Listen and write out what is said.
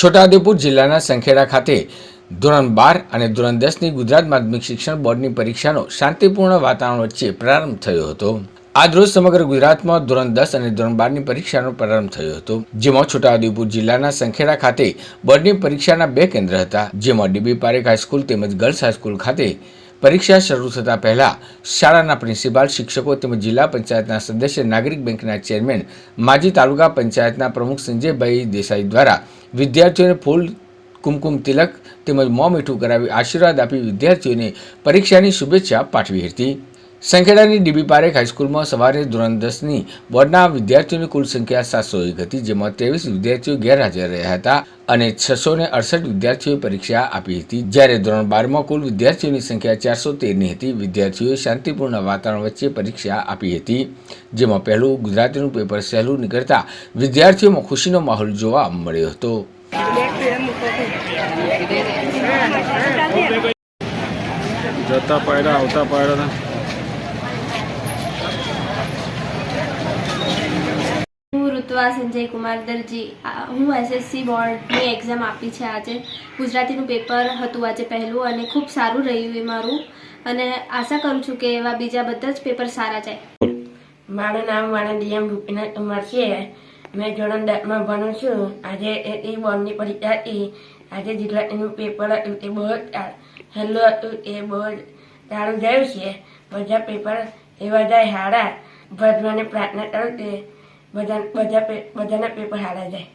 છોટાઉદેપુર જિલ્લાના સંખેડા ખાતે ધોરણ બાર અને ધોરણ દસની ગુજરાત માધ્યમિક શિક્ષણ બોર્ડની પરીક્ષાનો શાંતિપૂર્ણ વાતાવરણ વચ્ચે પ્રારંભ થયો હતો. આજરોજ સમગ્ર ગુજરાતમાં ધોરણ દસ અને ધોરણ બારની પરીક્ષાનો પ્રારંભ થયો હતો. જેમાં છોટાઉદેપુર જિલ્લાના સંખેડા ખાતે બોર્ડની પરીક્ષાના બે કેન્દ્ર હતા. જેમાં ડીબી પારેખ હાઈસ્કૂલ તેમજ ગર્લ્સ હાઈસ્કૂલ ખાતે પરીક્ષા શરૂ થતા પહેલા શાળાના પ્રિન્સિપાલ, શિક્ષકો તેમજ જિલ્લા પંચાયતના સદસ્ય, નાગરિક બેંકના ચેરમેન, માજી તાલુકા પંચાયતના પ્રમુખ સંજયભાઈ દેસાઈ દ્વારા વિદ્યાર્થીઓને ફૂલ કુમકુમ તિલક તેમજ મોં મીઠું કરાવી આશીર્વાદ આપી વિદ્યાર્થીઓને પરીક્ષાની શુભેચ્છા પાઠવી હતી. સંખેડાની ડીબી પારેખ હાઈસ્કૂલમાં સવારે ધોરણ દસની બોર્ડના વિદ્યાર્થીઓની કુલ સંખ્યા સાતસો એક હતી, જેમાં ત્રેવીસ વિદ્યાર્થીઓ ગેરહાજર રહ્યા હતા અને છસો ને અડસઠ વિદ્યાર્થીઓએ પરીક્ષા આપી હતી. જ્યારે ધોરણ બારમાં કુલ વિદ્યાર્થીઓની સંખ્યા ચારસો તેરની હતી, વિદ્યાર્થીઓએ શાંતિપૂર્ણ વાતાવરણ વચ્ચે પરીક્ષા આપી હતી, જેમાં પહેલું ગુજરાતીનું પેપર સહેલું નીકળતા વિદ્યાર્થીઓમાં ખુશીનો માહોલ જોવા મળ્યો હતો. જતા પાયરા આવતા પાડ્યા હું સંજય કુમાર દરજી હું એસએસસી બોર્ડની એક્ઝામ આપી છે આજે. ગુજરાતીનું પેપર હતું આજે પહેલું અને ખૂબ સારું રહ્યું એ મારું. અને આશા કરું છું કે એવા બીજા બધા જ પેપર સારા જાય. મારું નામ મારા ડીએમ રૂપીનાથ કુમાર છે. મેં ધોરણ દસમાં ભણું છું. આજે એ એ બોર્ડની પરીક્ષા હતી. આજે ગુજરાતીનું પેપર હતું. તે બહુ સહેલું હતું. એ બહુ સારું ગયું છે. બધા પેપર એવા જાય સારા ભગવાને પ્રાર્થના કરું કે બધા બધા બધાના પેપર સારા જાય.